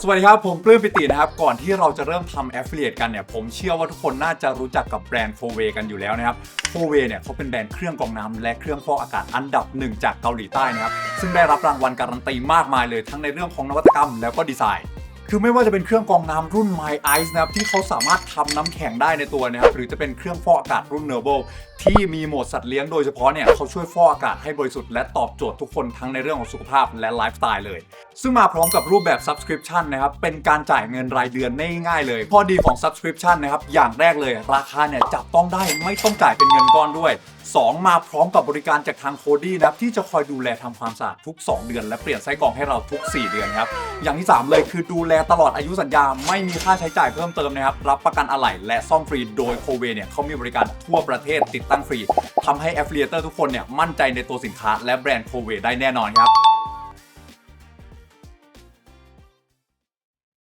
สวัสดีครับ ผมปลื้มปิตินะครับ ก่อนที่เราจะเริ่มทำ affiliate กันเนี่ย ผมเชื่อว่าทุกคนน่าจะรู้จักกับแบรนด์โฟเวกันอยู่แล้วนะครับโฟเวเนี่ยเขาเป็นแบรนด์เครื่องกรองน้ำและเครื่องฟอกอากาศอันดับหนึ่งจากเกาหลีใต้นะครับ ซึ่งได้รับรางวัลการันตีมากมายเลยทั้งในเรื่องของนวัตกรรมแล้วก็ดีไซน์ คือไม่ว่าจะเป็นเครื่องกรองน้ำรุ่น My Ice นะครับที่เขาสามารถทำน้ำแข็งได้ในตัวนะครับหรือจะเป็นเครื่องฟอกอากาศรุ่น n e r v o ที่มีโหมดสัตว์เลี้ยงโดยเฉพาะเนี่ยเขาช่วยฟอกอากาศให้บริสุทธิ์และตอบโจทย์ทุกคนทั้งในเรื่องของสุขภาพและไลฟ์สไตล์เลย ซึ่งมาพร้อมกับรูปแบบ subscription นะครับเป็นการจ่ายเงินรายเดือนง่ายๆเลยข้อดีของ subscription นะครับอย่างแรกเลยราคาเนี่ยจับต้องได้ไม่ต้องจ่ายเป็นเงินก้อนด้วย 2 มาพร้อมกับบริการจากทางโคดี้นะครับที่จะคอยดูแลทำความสะอาดทุก 2 เดือน และเปลี่ยนไส้กรองให้เราทุก 4 เดือนครับอย่างที่ 3 เลยคือดูแลตลอดอายุสัญญาไม่มีค่าใช้จ่ายเพิ่มเติมนะครับ รับประกันอะไหล่และซ่อมฟรีโดยโคเวเนี่ยเขามีบริการทั่วประเทศติดตั้งฟรีทำให้แอ f f i l i a t o r ทุกคนเนี่ยมั่นใจในตัวสินค้าและแบรนด์โคเวได้แน่นอนครับ